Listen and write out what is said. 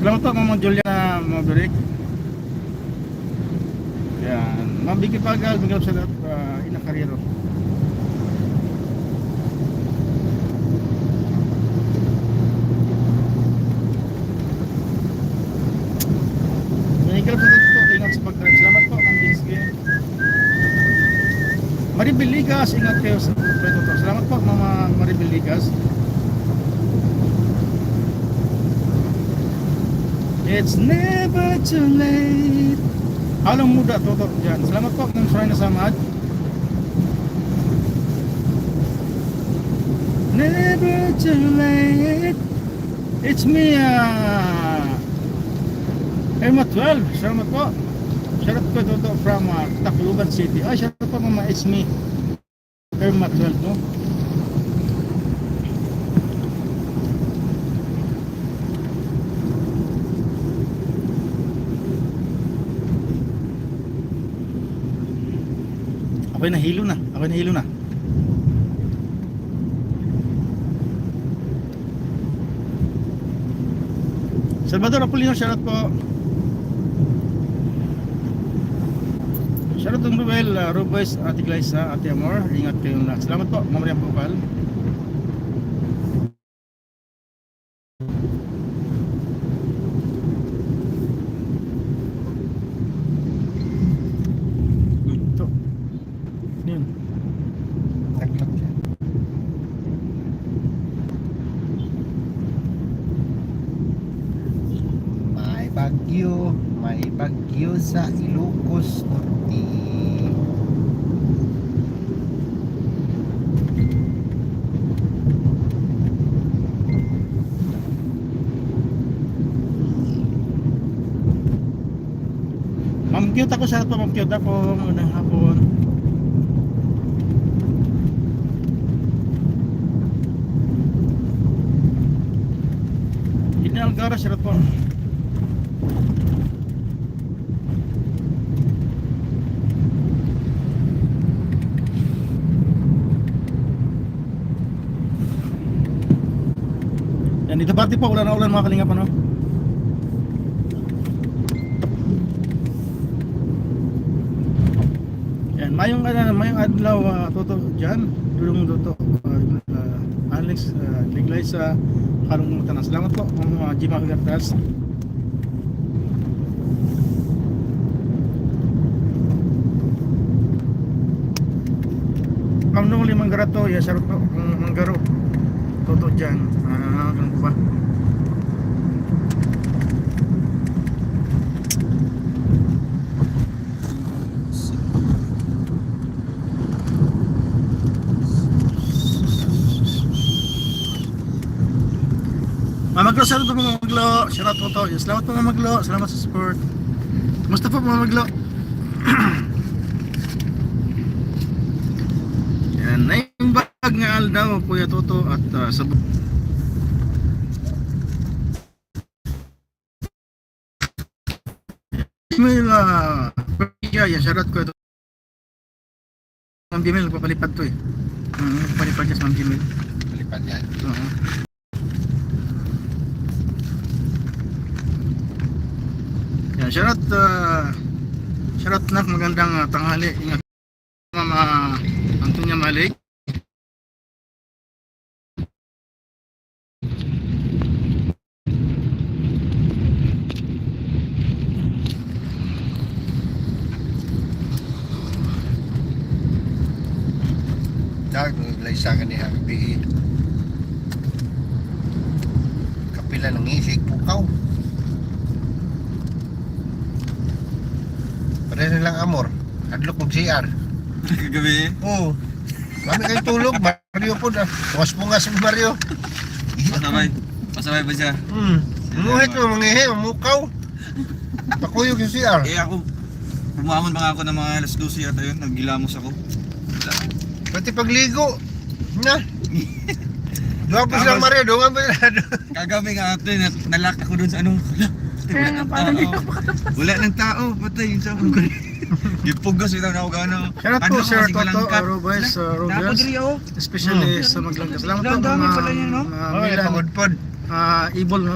Salamat po Mama Julia Maverick. Yan. Ma'am Vicky Pagal, bigyan sa lahat uh, ina karero. Manikal sa lahat po, ingat sa pag-drive. Salamat po, Ma'am Dinsky. Maribel Ligas, ingat kayo sa to. Salamat po, Mama Maribel Ligas. It's never too late. Halong muda, toto dyan. Salamat po, Ma'am Sarina Samad. Never too late. It's me, uh, Emma 12. Salamat po. Shoutout po toto from uh, Tacloban City. Ah, shoutout po mama, it's me. Irma 12, no? Ako'y nahilo na. Ako'y nahilo na. Salvador Apolino, shoutout po. Shoutout ng Ruel, uh, Rubes, Ate Glyza, Ate Amor. Ingat kayong lahat. Salamat po, Ma'am Rian Pupal. Ito. Ano yun? Naglak siya. Bagyo, may bagyo sa Ilocos Norte. Cute ako, Ma'am Cute ako. Magandang hapon. Ina Algara, shoutout po. Yan, dito party po, wala na ulan mga kalingap ano. Yan, mayong ano, mayong adlaw uh, toto diyan, dulong toto uh, uh, Alex uh, Liglay sa kalong tanan. Salamat po mga uh, Jima Huertas. Nuli manggarato, ya sarot po kung manggaro. Toto diyan. Ah, ganun po ba? Mamaglo, salamat po mga maglo. Shoutout po to. Salamat po mga maglo. Salamat sa support. Musta po mga maglo? Yan, naimbag nga aldaw, Kuya Toto at uh, sa Email, uh, yeah, yeah, shoutout ko ito. Ma'am Gmail, nagpapalipad to eh. Uh, nagpapalipad niya sa Ma'am Gmail. Malipad yan. Oo. Yan, shoutout, uh, shoutout na magandang uh, tanghali. Ingat Mama Dag, naglay sa akin ni Happy. Kapila ng isig pukaw. Pareho nilang amor. Adlok kong CR. Kagabi. Oo. Kami kayo tulog. Mario po na. Bukas po nga si Mario. Pasabay. Pasabay ba siya? Hmm. Muhit mo, mangihi, mamukaw. Pakuyog yung CR. Eh ako, pumamon pa nga ako ng mga alas 12 yata yun. Naggilamos ako. Wala. Pati pagligo. Na. Doon pa silang Mario, doon pa sila. Kagabi nga na- nalak ako dun sa ano. Wala. Kaya nga, Wala ng tao. Wala ng tao. Patay yung sa ako. Gipugos ito na ako gano. Shoutout po Ano, Sir Toto kalangkat. Arubes, uh, ako. especially sa Maglangga. Salamat po mga mga Oh, Milan, uh, Ibol, no?